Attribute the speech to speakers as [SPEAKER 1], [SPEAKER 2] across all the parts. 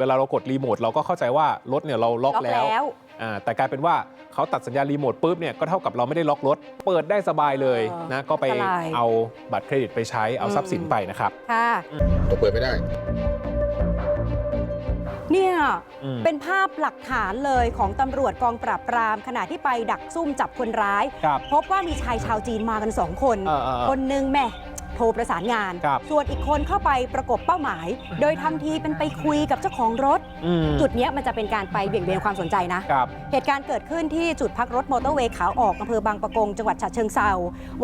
[SPEAKER 1] เวลาเรากดรีโมทเราก็เข้าใจว่ารถเนี่ยเราล็อก
[SPEAKER 2] ล็อก
[SPEAKER 1] แล้ว
[SPEAKER 2] แล้ว
[SPEAKER 1] อ่าแต่กลายเป็นว่าเขาตัดสัญญาณรีโมทปุ๊บเนี่ยก็เท่ากับเราไม่ได้ล็อกรถ เปิดได้สบายเลย
[SPEAKER 2] เออ
[SPEAKER 1] นะก็ไป
[SPEAKER 2] อันตราย
[SPEAKER 1] เอาบัตรเครดิตไปใช้เอา
[SPEAKER 2] อืม
[SPEAKER 1] ทรัพย์สินไปนะครับ
[SPEAKER 2] ค่ะ
[SPEAKER 3] เราเปิดไม่ได้
[SPEAKER 2] เนี่ย
[SPEAKER 1] อืม
[SPEAKER 2] เป็นภาพหลักฐานเลยของตำรวจกองปราบปราม ขณะที่ไปดักซุ่มจับคนร้าย
[SPEAKER 1] ครับ
[SPEAKER 2] พบว่ามีชายชาวจีนมากันสองคน
[SPEAKER 1] เออเออเออ
[SPEAKER 2] คนหนึ่งแหม่โทรประสานงาน
[SPEAKER 1] ครับ
[SPEAKER 2] ส่วนอีกคนเข้าไปประกบเป้าหมาย โดยทำทีเป็นไปคุยกับเจ้าของรถ
[SPEAKER 1] อืม
[SPEAKER 2] จุดเนี้ยมันจะเป็นการไปเบี่ยงเบนความสนใจนะ
[SPEAKER 1] ครับ
[SPEAKER 2] เหตุการณ์เกิดขึ้นที่จุดพักรถมอเตอร์เวย์ขาออกอำเภอบางปะกงจังหวัดฉะเชิงเซา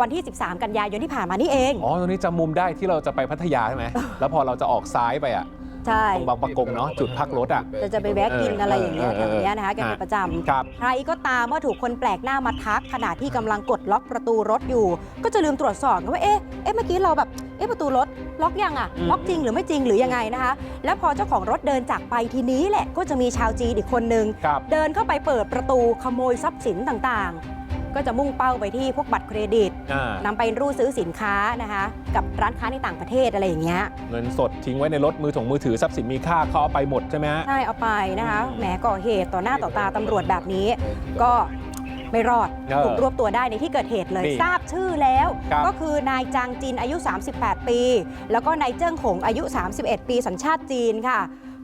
[SPEAKER 2] วันที่ 13 กันยายนที่ผ่านมานี่เอง
[SPEAKER 1] อ๋อ ตรงนี้จำมุมได้ที่เราจะไปพัทยาใช่ไหม แล้วพอเราจะออกซ้ายไปอะ
[SPEAKER 2] ใช่
[SPEAKER 1] ตรงบางปะกงเนาะจุดพักรถอะ
[SPEAKER 2] จะจะไปแวะกินอะไรอย่างเงี้ย
[SPEAKER 1] เอ
[SPEAKER 2] แถ
[SPEAKER 1] อ
[SPEAKER 2] ว
[SPEAKER 1] เออ
[SPEAKER 2] เนี้ยนะคะกันเป็นประจำ
[SPEAKER 1] ครับ
[SPEAKER 2] ใครก็ตามว่าถูกคนแปลกหน้ามาทัก ขณะที่กำลังกดล็อกประตูรถอยู่ ก็จะลืมตรวจสอบนะว่าเอ๊ะเอ๊ะเมื่อกี้เราแบบเอ๊ะประตูรถล็อกยังอะ
[SPEAKER 1] อืม
[SPEAKER 2] ล็อกจริงหรือไม่จริงหรือยังไงนะคะ แล้วพอเจ้าของรถเดินจากไปทีนี้แหละก็จะมีชาวจีนอีกคนนึง
[SPEAKER 1] ครับ
[SPEAKER 2] เดินเข้าไปเปิดประตูขโมยทรัพย์สินต่างๆ ก็จะมุ่งเป้าไปที่พวกบัตรเครดิต
[SPEAKER 1] อ่านำ
[SPEAKER 2] ไปรูดซื้อสินค้านะคะ กับร้านค้าในต่างประเทศอะไรอย่างเงี้ย
[SPEAKER 1] เงินสดทิ้งไว้ในรถมือถงมือถือทรัพย์สินมีค่าเขาเอาไปหมดใช่ไหมฮะ
[SPEAKER 2] ใช่เอาไปนะคะ
[SPEAKER 1] อืม
[SPEAKER 2] แหมก่อเหตุต่อหน้าต่อตาตำรวจแบบนี้ ก็ไม่รอด
[SPEAKER 1] เออ
[SPEAKER 2] ถูกรวบตัวได้ในที่เกิดเหตุเลย
[SPEAKER 1] นี่
[SPEAKER 2] ทราบชื่อแล้ว
[SPEAKER 1] ครับ
[SPEAKER 2] ก็คือนายจางจินอายุ 38 ปี แล้วก็นายเจิ้งหงอายุ 31 ปีสัญชาติจีนค่ะ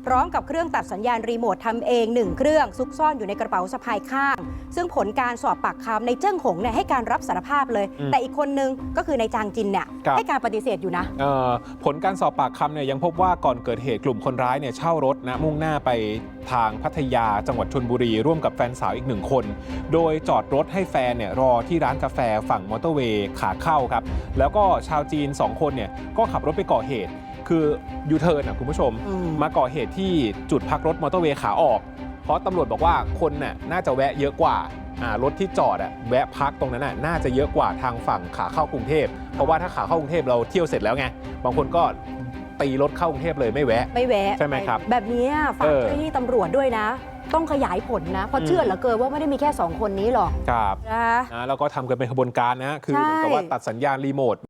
[SPEAKER 2] พร้อมกับเครื่องตัดสัญญาณรีโมททำเองหนึ่งเครื่องซุกซ่อนอยู่ในกระเป๋าสะพายข้าง ซึ่งผลการสอบปากคำในเจิ้งหงเนี่ยให้การรับสารภาพเลย
[SPEAKER 1] อืม
[SPEAKER 2] แต่อีกคนนึงก็คือนายจางจินเนี่ย
[SPEAKER 1] ครับ
[SPEAKER 2] ให้การปฏิเสธอยู่นะ
[SPEAKER 1] เอ่อผลการสอบปากคำเนี่ยยังพบว่าก่อนเกิดเหตุกลุ่มคนร้ายเนี่ยเช่ารถนะมุ่งหน้าไปทางพัทยาจังหวัดชนบุรี ร่วมกับแฟนสาวอีกหนึ่งคน โดยจอดรถให้แฟนเนี่ยรอที่ร้านกาแฟฝั่งมอเตอร์เวย์ขาเข้าครับ แล้วก็ชาวจีน 2 คนเนี่ยก็ขับรถไปก่อเหตุ คือยูเทิร์นอะคุณผู้ชม
[SPEAKER 2] อืม
[SPEAKER 1] มาก่อเหตุที่จุดพักรถมอเตอร์เวย์ขาออก เพราะตำรวจบอกว่าคนน่ะน่าจะแวะเยอะกว่าอ่ารถที่จอดอะแวะพักตรงนั้นน่ะน่าจะเยอะกว่าทางฝั่งขาเข้ากรุงเทพเพราะว่าถ้าขาเข้ากรุงเทพเราเที่ยวเสร็จแล้วไงบางคนก็ตีรถเข้ากรุงเทพเลยไม่แวะ
[SPEAKER 2] ไม่แวะ
[SPEAKER 1] ใช่ไหมครับ
[SPEAKER 2] แบบนี้ฝาก
[SPEAKER 1] เออ
[SPEAKER 2] เจ้าหน้าที่ตำรวจด้วยนะ ต้องขยายผลนะ เพราะ
[SPEAKER 1] อืม
[SPEAKER 2] เชื่อเหลือเกินว่าไม่ได้มีแค่2คนนี้หรอก
[SPEAKER 1] ครับ
[SPEAKER 2] นะคะ
[SPEAKER 1] นะแล้วก็ทำกันเป็นขบวนการนะ คือ
[SPEAKER 2] ใช่
[SPEAKER 1] เหมือนกับว่าตัดสัญญาณรีโมท